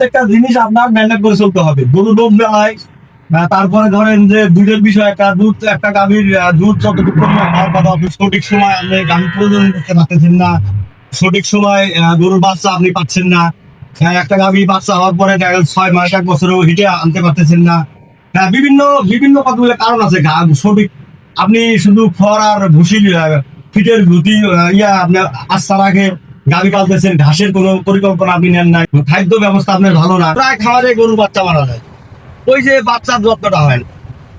প্রত্যেকটা জিনিস আপনার মেনটেন করে চলতে হবে। গরু ডোব দেওয়ায় তারপরে ধরেন যে দুধের বিষয় একটা দুধ একটা গাভীর দুধ যতটুকু সঠিক সময় আপনি গাভী প্রয়োজন করতে পারতেছেন না। সঠিক সময় গরুর বাচ্চা আপনি পাচ্ছেন না। হ্যাঁ, একটা গাভী বাচ্চা হওয়ার পরে ছয় মাস এক বছরেও হিটে আনতে পারতেছেন না। হ্যাঁ বিভিন্ন বিভিন্ন কতগুলো কারণ আছে। সঠিক আপনি শুধু খড় আর ভুসি ফিটের ভুতি ইয়া আপনার আস্থা রাখে। গাভী পালতেছেন ঘাসের কোনো পরিকল্পনা আপনি নেন নাই খাদ্য ব্যবস্থা আপনার ভালো না। প্রায় খাওয়ারে গরুর বাচ্চা মারা যায়। ওই যে বাচ্চার যত্নটা হয়।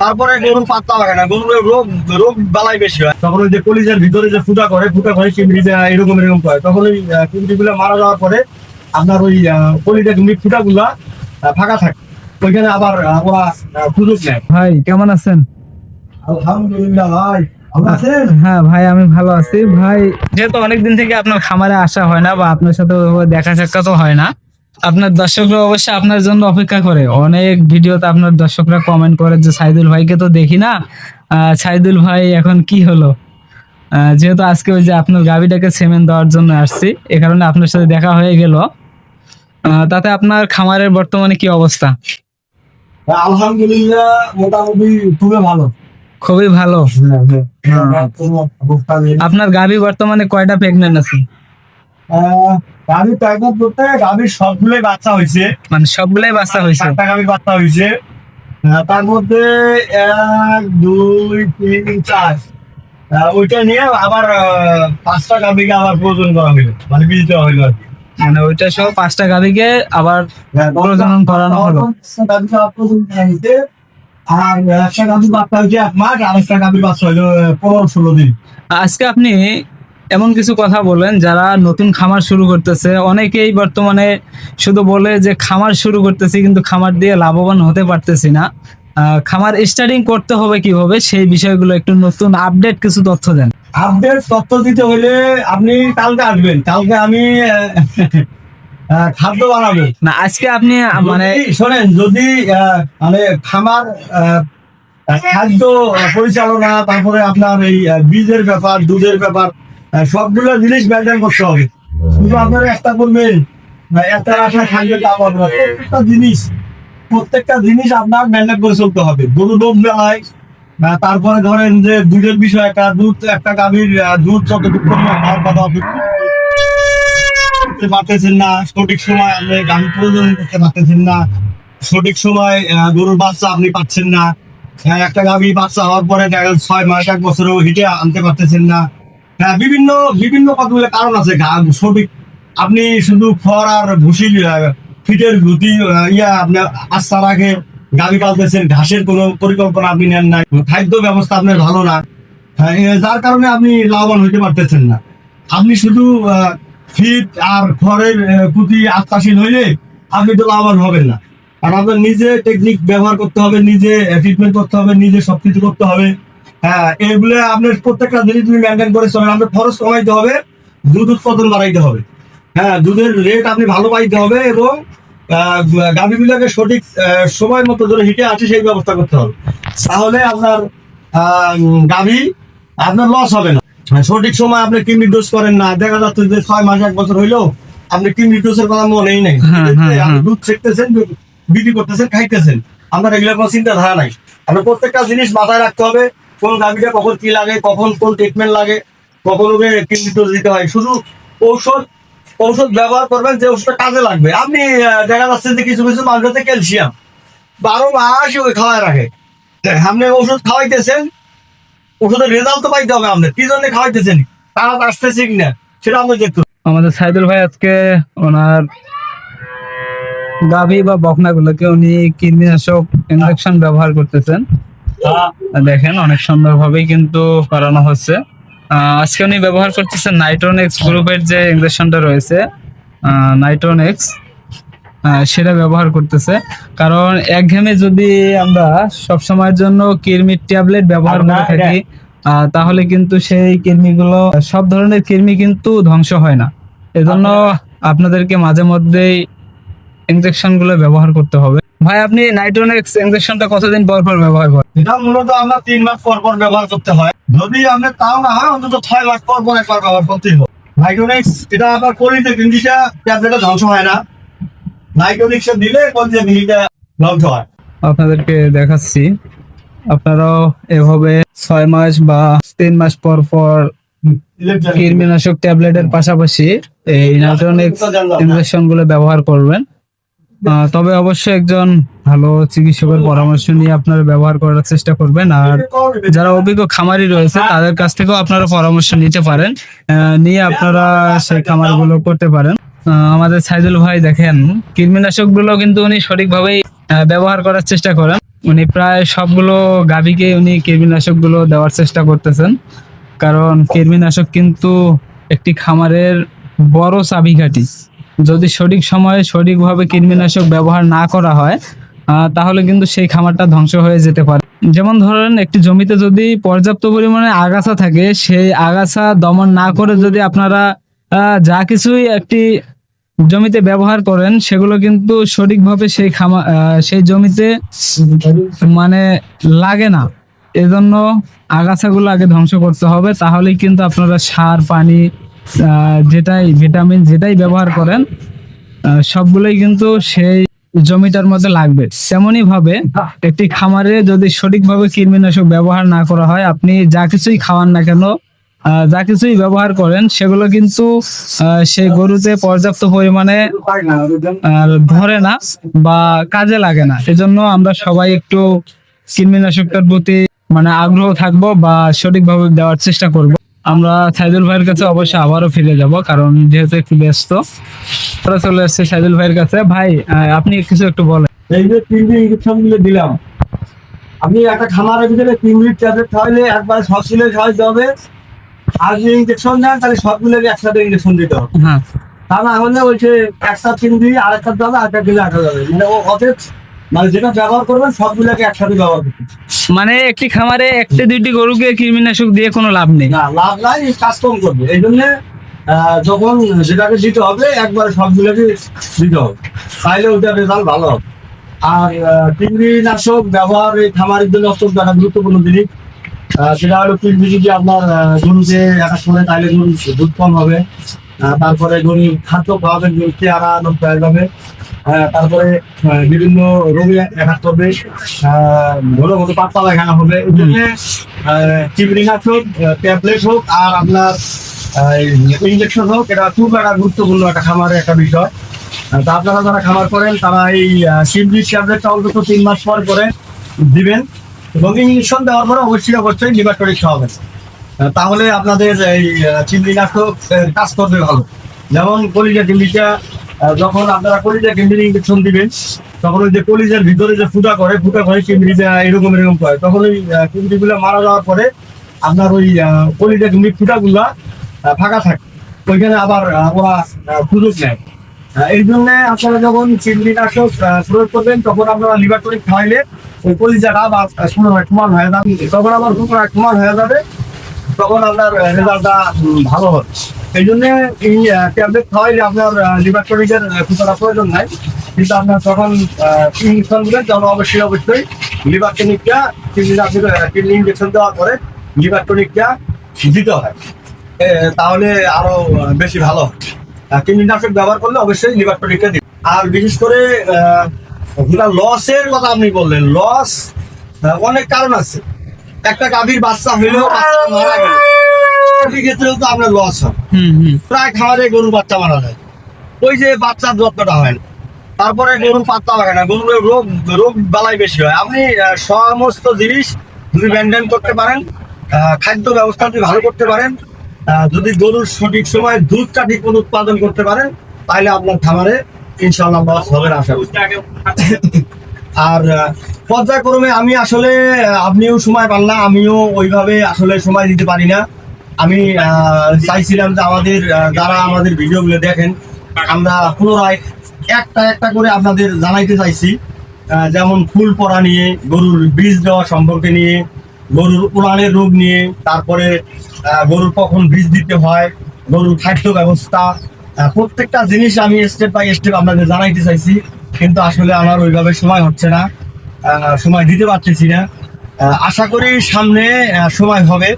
তারপরে গরু পাত্তা লাগে না গরুর রোগ রোগ বালাই বেশি হয়। তখন ওই যে কলিজার ভিতরে যে ফুটা করে ফুটা করে চিমড়ি এরকম এরকম করে। তখন ওই চিমড়ি গুলো মারা যাওয়ার পরে আপনার ওই কলিজার ফুটা গুলা ফাঁকা থাকে। ওইখানে আবার ওরা সুযোগ নেয়। ভাই কেমন আছেন? আলহামদুলিল্লাহ ভাই। হ্যাঁ ভাই আমি ভালো আছি। ভাই যেহেতু অনেকদিন থেকে আপনার খামারে আসা হয় না বা আপনার সাথে দেখা সাক্ষাৎ হয় না আপনার দর্শকরা অবশ্যই আপনার জন্য অপেক্ষা করে। অনেক ভিডিওতে আপনার দর্শকরা কমেন্ট করে যে সাইদুল ভাইকে তো দেখি না। সাইদুল ভাই এখন কি হলো? যেহেতু আজকে ওই যে আপনার গাবিটাকে সেমেন্ট দেওয়ার জন্য আসছি এ কারণে আপনার সাথে দেখা হয়ে গেল। তাতে আপনার খামারের বর্তমানে কি অবস্থা? আলহামদুলিল্লাহ মোটামুটি খুবই ভালো। খুবই ভালো। অবস্থা নেই। আপনার গাবি বর্তমানে কয়টা প্রেগনেন্ট আছে? গাভীর সবগুলোই বাচ্চা হয়েছে। মানে সবগুলাই বাচ্চা হয়েছে? বাচ্চা হয়েছে। তার মধ্যে এক দুই তিন চার। ওইটা নিয়ে আবার পাঁচটা গাভীকে আবার প্রয়োজন করা হইল। মানে দেওয়া হইল আর কি। মানে ওইটা সহ পাঁচটা গাভিকে আবার প্রজনন করানো হলো। আর একটা গাভীর বাচ্চা হয়েছে এক মাস আর একটা গাভীর বাচ্চা হইল পনেরো ষোলো দিন। আজকে আপনি এমন কিছু কথা বলেন যারা নতুন খামার শুরু করতেছে অনেকেই বর্তমানে শুধু বলে যে খামার শুরু করতেছি কিন্তু খামার দিয়ে লাভবান হতে পারতেছি না। খামার স্টার্টিং করতে হবে কীভাবে সেই বিষয়গুলো একটু নতুন আপডেট কিছু তথ্য দেন। আপডেট তথ্য দিতে হলে আপনি কালকে আসবেন কালকে আমি খাদ্য বানাবো। না আজকে আপনি মানে শোনেন যদি মানে খামার খাদ্য পরিচালনা তারপরে আপনার এই বীজের ব্যাপার দুধের ব্যাপার সবগুলো জিনিস মেনটেন করতে হবে। শুধু আপনারা একটা করবেন একটা আশা তা প্রত্যেকটা জিনিস প্রত্যেকটা জিনিস আপনার মেনটেন করে চলতে হবে। গরু দেওয়ায় আহ, তারপরে ধরেন যে দুধের বিষয় একটা দুধ একটা গাভীর দুধ যতটুকু হওয়ার কথা হবে, করতে পারতেছেন না সঠিক সময় আপনি গাভী প্রয়োজন করতে পারতেছেন না সঠিক সময় গরুর বাচ্চা আপনি পাচ্ছেন না। হ্যাঁ, একটা গাভী বাচ্চা হওয়ার পরে দেখা ছয় মাস এক বছরেও হিটে আনতে পারতেছেন না। হ্যাঁ বিভিন্ন বিভিন্ন কতগুলো কারণ আছে সঠিক আপনি শুধু খড় আর আহ, ফিটের ভুতি ইয়া আপনার আস্থা রাখে গাভী পালতেছেন ঘাসের কোনো পরিকল্পনা আপনি নেন নাই খাদ্য ব্যবস্থা আপনার ভালো না। হ্যাঁ, যার কারণে আপনি লাভবান হইতে পারতেছেন না। আপনি শুধু ফিট আর আহ, প্রতি আত্মাশীল হইলে আপনি তো লাভবান হবেন না। আর আপনার নিজে টেকনিক ব্যবহার করতে হবে নিজে ট্রিটমেন্ট করতে হবে নিজে সবকিছু করতে হবে। হ্যাঁ এগুলো আপনার প্রত্যেকটা জিনিস তুমি মেনটেন করে চলেন আপনার খরচ কমাইতে হবে দুধ উৎপাদন বাড়াইতে হবে। হ্যাঁ দুধের রেট আপনি ভালো পাইতে হবে এবং গাভীগুলোকে সঠিক সময় মতো ধরে হিটে আছে সেই ব্যবস্থা করতে হবে। তাহলে আপনার গাভী আপনার লস হবে না। সঠিক সময় আপনি কিডনি ডোজ করেন না দেখা যাচ্ছে যে ছয় মাস এক বছর হইলেও আপনি কিডনি ডোজের কথা মনেই নেই। হ্যাঁ, হ্যাঁ, হ্যাঁ। দুধ ছেকতেছেন বিক্রি করতেছেন খাইতেছেন আপনার এগুলোর কোনো চিন্তা ধারা নাই। আপনার প্রত্যেকটা জিনিস মাথায় রাখতে হবে কোন গাভীটা কখন কি লাগে কখন কোন ট্রিটমেন্ট লাগে কখন ওকে কিডনি ডোজ দিতে হয়। শুধু ঔষধ ঔষধ ব্যবহার করবেন যে ওষুধটা কাজে লাগবে। আপনি দেখা যাচ্ছে যে কিছু কিছু মানুষের ক্যালসিয়াম বারো মাস ওই খাওয়ায় রাখে। আপনি ওষুধ খাওয়াইতেছেন ওষুধের রেজাল্ট তো পাইতে হবে আপনার কি জন্য খাওয়াইতেছেন? তারা আসতেছে কিনা? সেটা আপনি দেখতে আমাদের সাইদুল ভাই আজকে ওনার গাভী বা বকনাগুলোকে উনি কীটনাশক ইনজেকশন ব্যবহার করতেছেন। দেখেন অনেক সুন্দরভাবেই কিন্তু করানো হচ্ছে। আজকে উনি ব্যবহার করতেছেন নাইট্রোনেক্স গ্রুপের যে ইনজেকশনটা রয়েছে নাইট্রোনেক্স সেটা ব্যবহার করতেছে। কারণ একঘেয়েমি যদি আমরা সব সময়ের জন্য কৃমির ট্যাবলেট ব্যবহার করে থাকি তাহলে কিন্তু সেই কৃমিগুলো সব ধরনের কৃমি কিন্তু ধ্বংস হয় না। এজন্য আপনাদেরকে মাঝে মধ্যেই ইনজেকশনগুলো ব্যবহার করতে হবে। ভাই আপনি নাইট্রোনেক্স ইনজেকশনটা কতদিন পর পর ব্যবহার করেন? এটা মূলত আমরা তিন মাস পর পর ব্যবহার করতে হয়। যদি আমরা তাও না হয় অন্তত ছয় মাস পর পর একবার ব্যবহার করতেই হবে। মাইক্রোনেক্স এটা আবার করিতে কিন্তু ট্যাবলেটে ধ্বংস হয় না। নাইট্রোনিক্স দিলে কোন যে ধ্বংস হয়। আপনাদেরকে দেখাচ্ছি। আপনারাও এভাবে ছয় মাস বা তিন মাস পর পর কীটনাশক ট্যাবলেটের পাশাপাশি এই নাইট্রোনিক্স ইনজেকশনগুলো ব্যবহার করবেন। তবে অবশ্যই একজন ভালো চিকিৎসকের পরামর্শ নিয়ে আপনারা ব্যবহার করার চেষ্টা করবেন। আর যারা অভিজ্ঞ খামারি রয়েছে, তাদের কাছ থেকেও আপনারা পরামর্শ নিতে পারেন। নিয়ে আপনারা সেই খামারগুলো করতে পারেন। আমাদের সাইদুল ভাই দেখেন কীটনাশকগুলো কিন্তু উনি সঠিকভাবেই ব্যবহার করার চেষ্টা করেন। উনি প্রায় সবগুলো গাভীকে উনি কীটনাশকগুলো দেওয়ার চেষ্টা করতেছেন। কারণ কীটনাশক কিন্তু একটি খামারের বড় চাবিকাঠি। যদি সঠিক সময়ে সঠিকভাবে কীটনাশক ব্যবহার না করা হয় তাহলে কিন্তু সেই খামারটা ধ্বংস হয়ে যেতে পারে। যেমন ধরেন, একটি জমিতে যদি পর্যাপ্ত পরিমাণে আগাছা থাকে, সেই আগাছা দমন না করে যদি আপনারা যা কিছুই একটি জমিতে ব্যবহার করেন, সেগুলো কিন্তু সঠিকভাবে সেই খামা সেই জমিতে মানে লাগে না। এজন্য আগাছাগুলো আগে ধ্বংস করতে হবে, তাহলেই কিন্তু আপনারা সার, পানি যেটাই ভিটামিন যেটাই ব্যবহার করেন সবগুলোই কিন্তু সেই জমিটার মধ্যে লাগবে। তেমনই ভাবে একটি খামারে যদি সঠিকভাবে কীটনাশক ব্যবহার না করা হয়, আপনি যা কিছুই খাওয়ান না কেন যা কিছুই ব্যবহার করেন, সেগুলো কিন্তু সেই গরুতে পর্যাপ্ত পরিমাণে ধরে না বা কাজে লাগে না। এজন্য আমরা সবাই একটু কীটনাশকটার প্রতি মানে আগ্রহ থাকব বা সঠিকভাবে দেওয়ার চেষ্টা করব। আমরা সাইদুল ভাইয়ের কাছে অবশ্যই আবারও ফিরে যাব, কারণ যেহেতু একটু ব্যস্ত। আমরা চলে এসেছি সাইদুল ভাইয়ের কাছে। ভাই আপনি কিছু একটু বলেন। এই যে তিনটে দিলাম আপনি একটা খামারের ভিতরে তিন মিনিট ট্যাবলেট খাওয়ালে একবার সব সিলে খাওয়াইতে হবে। আর যদি ইঞ্জেকশন দেন তাহলে সবগুলোকে একসাথে ইঞ্জেকশন দিতে হবে। হ্যাঁ। তা না হলে বলছে একটা তিন দিন আরেকটা যাবে আরেকটা দিলে আরেকটা যাবে মানে মানে যেটা ব্যবহার করবেন সবগুলোকে একসাথে ব্যবহার করতে মানে একটি খামারে একটি দুইটি গরুকে কৃমিনাশক দিয়ে কোনো লাভ নেই? না লাভ নাই কাজ কম করবে। এই জন্য যখন যেটাকে দিতে হবে একবারে সবগুলোকে দিতে হবে। তাইলে ওটা রেজাল্ট ভালো হবে। আর কীটনাশক ব্যবহার এই খামারের জন্য অত্যন্ত একটা গুরুত্বপূর্ণ জিনিস। সেটা হলো কৃমি যদি আপনার আহ, গরুকে একটা সময় তাইলে গরু দুধ কম হবে। তারপরে গরু খাদ্য খাওয়াবেন গরু চেহারা নষ্ট হয়ে যাবে তারপরে বিভিন্ন রোগে দেখা করবে ঘন ঘন পাতলা লাগানো হবে। এই জন্য চিমড়িনাশক ট্যাবলেট হোক আর আপনার ইঞ্জেকশন হোক এটা খুব একটা গুরুত্বপূর্ণ একটা খামারের একটা বিষয়। তা আপনারা যারা খামার করেন তারা এই সিমডি ট্যাবলেটটা অন্তত তিন মাস পর করে দিবেন। এবং ইঞ্জেকশন দেওয়ার পরে অবশ্যই অবশ্যই লিভার টনিক খাওয়াবেন তাহলে আপনাদের এই চিমড়িনাশক কাজ করবে ভালো। যেমন কলিজা কিমড়িটা যখন আপনারা কলিজা কিমড়ি ইঞ্জেকশন দিবেন, তখন ওই যে কলিজার ভিতরে যে ফুটা করে ফুটা করে চিমড়িটা এরকম এরকম করে, তখন ওই চিমড়িগুলো মারা যাওয়ার পরে আপনার ওই কলিজা কিমড়ি ফুটাগুলা ফাঁকা থাকে। ওইখানে আবার ওরা সুযোগ নেয়। এই জন্য আপনারা যখন চিমড়িনাশক প্রয়োগ করবেন, তখন আপনারা লিভার টনিক খাওয়াইলে ওই কলিজাটা আবার পুনরায় সমান হয়ে যাবে। তখন আবার পুনরায় সমান হয়ে যাবে, তখন আপনার রেজাল্টটা ভালো হবে। এই জন্য এই ট্যাবলেট খাওয়াইলে আপনার লিভার টনিকের কিছুটা প্রয়োজন নাই। কিন্তু আপনার তখন ইঞ্জেকশন দিবেন তখন অবশ্যই অবশ্যই লিভার টনিকটা কিডনি ইঞ্জেকশন দেওয়ার পরে লিভার টনিকটা দিতে হয়। তাহলে আরও বেশি ভালো হয় কীটনাশক ব্যবহার করলে অবশ্যই লিভার টনিকটা দিবে আর বিশেষ করে লসের কথা আপনি বললেন। লস অনেক কারণ আছে। একটা গাভীর বাচ্চা হইলেও বাচ্চা মারা গেল। সেক্ষেত্রেও তো আপনার লস হয় হুম হুম। প্রায় খামারে গরুর বাচ্চা মারা যায়। ওই যে বাচ্চার যত্নটা হয় না। তারপরে গরু পাত্তা লাগে না। গরুর রোগ রোগ বালাই বেশি হয়। আপনি সমস্ত জিনিস যদি মেনটেন করতে পারেন খাদ্য ব্যবস্থা যদি ভালো করতে পারেন যদি গরুর সঠিক সময় দুধটা ঠিক মতো উৎপাদন করতে পারেন তাহলে আপনার খামারে ইনশাল্লাহ লস হবে না, আশা আর পর্যায়ক্রমে আমি আসলে আপনিও সময় পান না, আমিও ওইভাবে আসলে সময় দিতে পারি না। আমি চাইছিলাম যে আমাদের যারা আমাদের ভিডিওগুলো দেখেন, আমরা পুনরায় একটা একটা করে আপনাদের জানাইতে চাইছি। যেমন ফুল পড়া নিয়ে, গরুর বীজ দেওয়া সম্পর্কে নিয়ে, গরুর উড়ানের রোগ নিয়ে, তারপরে গরুর কখন বীজ দিতে হয়, গরুর খাদ্য ব্যবস্থা প্রত্যেকটা জিনিস আমি স্টেপ বাই স্টেপ আপনাদের জানাইতে চাইছি, কিন্তু আসলে আমার ওইভাবে সময় হচ্ছে না সময় দিতে পারতেছি না। আশা করি সামনে সময় হবে।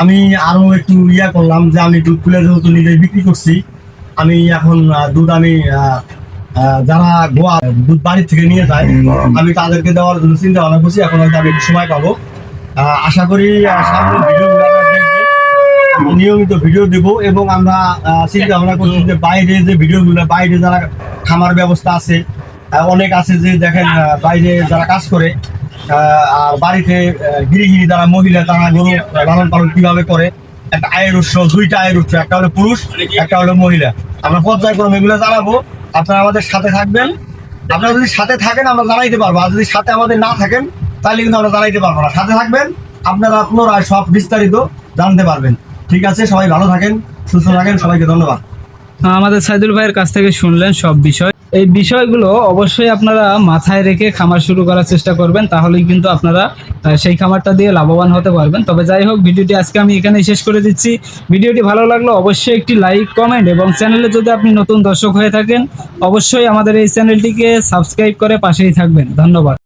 আমি আরও একটু ইয়া করলাম যে আমি দুধ তুলে যেহেতু নিজে বিক্রি করছি, আমি এখন দুধ আমি যারা গোয়া দুধ বাড়ি থেকে নিয়ে যায়, আমি তাদেরকে দেওয়ার জন্য চিন্তা ভাবনা করছি, এখন হয়তো আমি সময় পাবো। আশা করি সামনে ভিডিও নিয়মিত ভিডিও দিব এবং আমরা চিন্তা ভাবনা করছি যে বাইরে যে ভিডিওগুলো, বাইরে যারা খামার ব্যবস্থা আছে অনেক আছে যে দেখেন বাইরে যারা কাজ করে আর বাড়িতে গৃহিণী যারা মহিলা, তারা গরু লালন পালন কীভাবে করে? একটা আয়ের উৎস, দুইটা আয়ের উৎস, একটা হলো পুরুষ, একটা হলো মহিলা। আমরা পর্যায়ক্রমে এগুলো জানাব, আপনারা আমাদের সাথে থাকবেন। আপনারা যদি সাথে থাকেন, আমরা জানাইতে পারব, আর যদি সাথে আমাদের না থাকেন, তাহলে কিন্তু আমরা জানাইতে পারব না। সাথে থাকবেন, আপনারা পুনরায় সব বিস্তারিত জানতে পারবেন। ঠিক আছে, সবাই ভালো থাকেন, সুস্থ থাকেন, সবাইকে ধন্যবাদ। আমাদের সাইদুল ভাইয়ের কাছ থেকে শুনলেন সব বিষয়। এই বিষয়গুলো অবশ্যই আপনারা মাথায় রেখে খামার শুরু করার চেষ্টা করবেন, তাহলেই কিন্তু আপনারা সেই খামারটা দিয়ে লাভবান হতে পারবেন। তবে যাই হোক, ভিডিওটি আজকে আমি এখানে শেষ করে দিচ্ছি। ভিডিওটি ভালো লাগল অবশ্যই একটি লাইক, কমেন্ট এবং চ্যানেলে যদি আপনি নতুন দর্শক হয়ে থাকেন, অবশ্যই আমাদের এই চ্যানেলটিকে সাবস্ক্রাইব করে পাশেই থাকবেন। ধন্যবাদ।